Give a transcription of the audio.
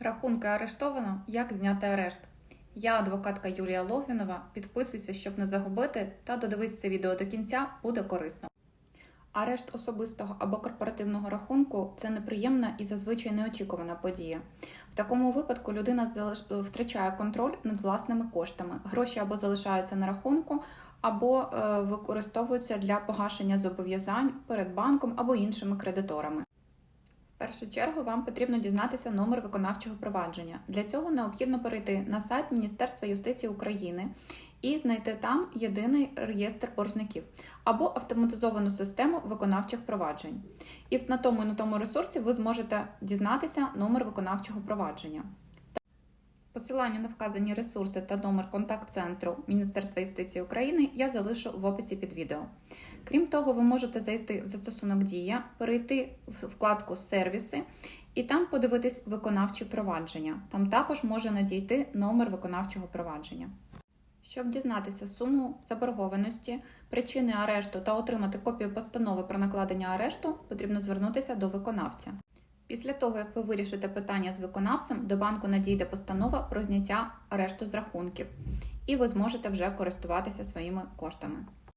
Рахунки арештовано. Як зняти арешт? Я, адвокатка Юлія Логвінова. Підписуйся, щоб не загубити, та додивись це відео до кінця, буде корисно. Арешт особистого або корпоративного рахунку це неприємна і зазвичай неочікувана подія. В такому випадку людина втрачає контроль над власними коштами. Гроші або залишаються на рахунку, або е, використовуються для погашення зобов'язань перед банком або іншими кредиторами. В першу чергу вам потрібно дізнатися номер виконавчого провадження. Для цього необхідно перейти на сайт Міністерства юстиції України і знайти там єдиний реєстр боржників або автоматизовану систему виконавчих проваджень. І на тому і на тому ресурсі ви зможете дізнатися номер виконавчого провадження. Посилання на вказані ресурси та номер контакт-центру Міністерства юстиції України я залишу в описі під відео. Крім того, ви можете зайти в застосунок Дія, перейти в вкладку Сервіси і там подивитись виконавчі провадження. Там також може надійти номер виконавчого провадження. Щоб дізнатися суму заборгованості, причини арешту та отримати копію постанови про накладення арешту, потрібно звернутися до виконавця. Після того, як ви вирішите питання з виконавцем, до банку надійде постанова про зняття арешту з рахунків, і ви зможете вже користуватися своїми коштами.